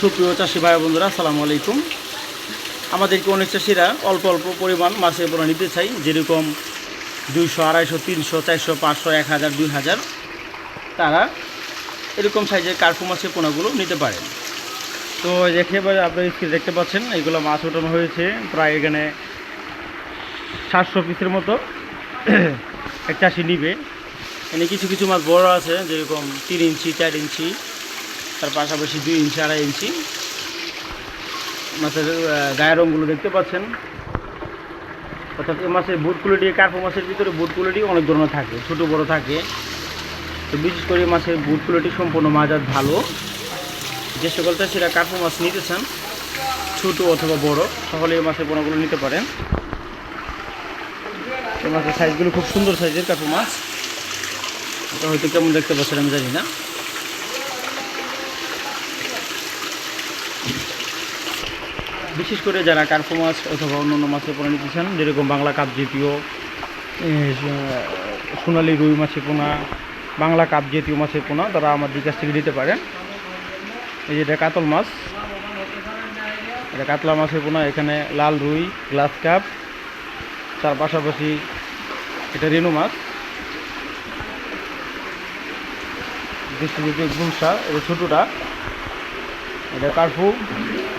সুপ্রিয় চাষি ভাই বন্ধুরা, আসসালামু আলাইকুম। আমাদেরকে অনেক চাষিরা অল্প অল্প পরিমাণ মাছের পোনা নিতে চাই, যেরকম দুইশো, আড়াইশো, তিনশো, চারশো, পাঁচশো, এক হাজার, দুই হাজার। তারা এরকম সাইজের কার্পু মাছের পোনাগুলো নিতে পারেন। তো দেখে আপনার স্ক্রিন দেখতে পাচ্ছেন, এগুলো মাছ ওঠানো হয়েছে, প্রায় এখানে সাতশো পিসের মতো এক চাষি নিবে। এখানে কিছু কিছু মাছ বড় আছে, যেরকম তিন ইঞ্চি, চার ইঞ্চি। তার পাশাপাশি দুই ইঞ্চি, আড়াই ইঞ্চি। মাছের গায়ের রঙগুলো দেখতে পাচ্ছেন। অর্থাৎ এই মাছের বুট কোয়ালিটি কার্পো মাছের ভিতরে বুট কোয়ালিটি অনেক ধরনের থাকে, ছোট, বড় থাকে। তো বিশেষ করে মাছের বুট কোয়ালিটি সম্পূর্ণ মাজার ভালো। যে সকল চাষিরা কার্পো মাছ নিতে চান ছোটো অথবা বড় সকলে এই মাছের পোনাগুলো নিতে পারেন। মাছের সাইজগুলো খুব সুন্দর সাইজের কার্পো মাছ। এটা হয়তো কেমন দেখতে পাচ্ছেন আমি জানি না। বিশেষ করে যারা কার্পো মাছ অথবা অন্যান্য মাছের পোনা নিতে চান, যেরকম বাংলা কাপ জাতীয় সোনালি রুই মাছের পোনা, বাংলা কাপ জাতীয় মাছের পোনা, তারা আমাদের কাছ থেকে নিতে পারেন। এই যে এটা কাতল মাছ। এটা কাতলা মাছের পোনা, এখানে লাল রুই, গ্লাস কাপ, তার পাশাপাশি এটা রেনু মাছ। দেশি জাতীয় গুলশা, এটা ছোটোটা। এটা কার্পু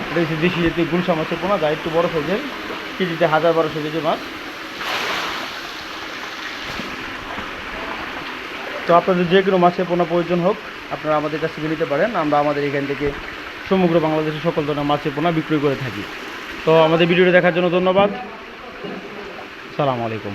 এটা হচ্ছে দেশি জাতীয় গুলশা মাছের পোনা যা একটু বড় সাইজের, কেজিতে হাজার বারোশো কেজি মাছ। তো আপনাদের যে কোনো মাছের পোনা প্রয়োজন হোক, আপনারা আমাদের কাছ নিতে পারেন। আমরা আমাদের এখান থেকে সমগ্র বাংলাদেশের সকল ধরনের মাছের পোনা বিক্রয় করে থাকি। তো আমাদের ভিডিওটি দেখার জন্য ধন্যবাদ। সালাম আলাইকুম।